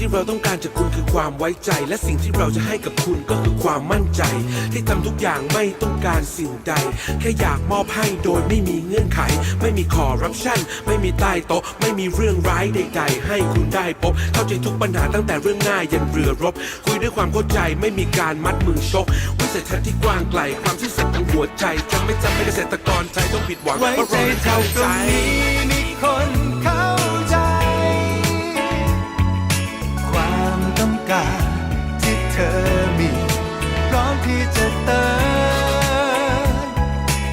ที่เราต้องการจากคุณคือความไว้ใจ และสิ่งที่เราจะให้กับคุณก็คือความมั่นใจ ที่ทำทุกอย่างไม่ต้องการสิ่งใด แค่อยากมอบให้โดยไม่มีเงื่อนไข ไม่มีคอร์รัปชันไม่มีใต้โต๊ะ ไม่มีเรื่องร้ายใดๆ ให้คุณได้พบเข้าใจทุกปัญหาตั้งแต่เรื่องง่ายยันเรือรบ คุยด้วยความเข้าใจไม่มีการมัดมือชกวิสัยทัศน์ที่กว้างไกลความซื่อสัตย์ของหัวใจจะไม่จำเป็นเกษตรกรใจต้องผิดหวังไว้เพราะใจเราไม่เข้าตรใจงนี้ ธอมีพร้อมที่จะเติม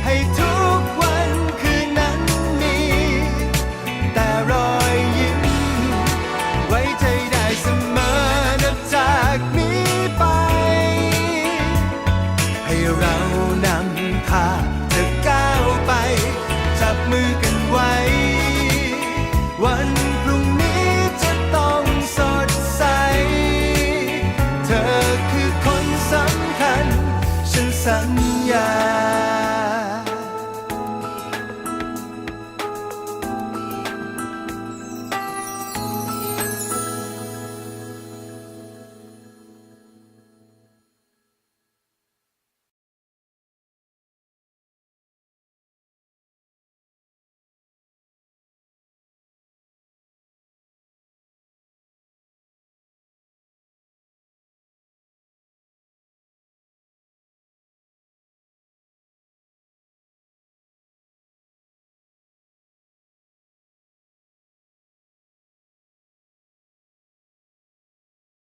ให้ทุกวันคืนนั้นมี แต่รอยยิ้ม ไว้ใจได้เสมอนับจากนี้ไป ให้เรานำพาเธอก้าวไป จับมือกันไว้ วัน สัญญา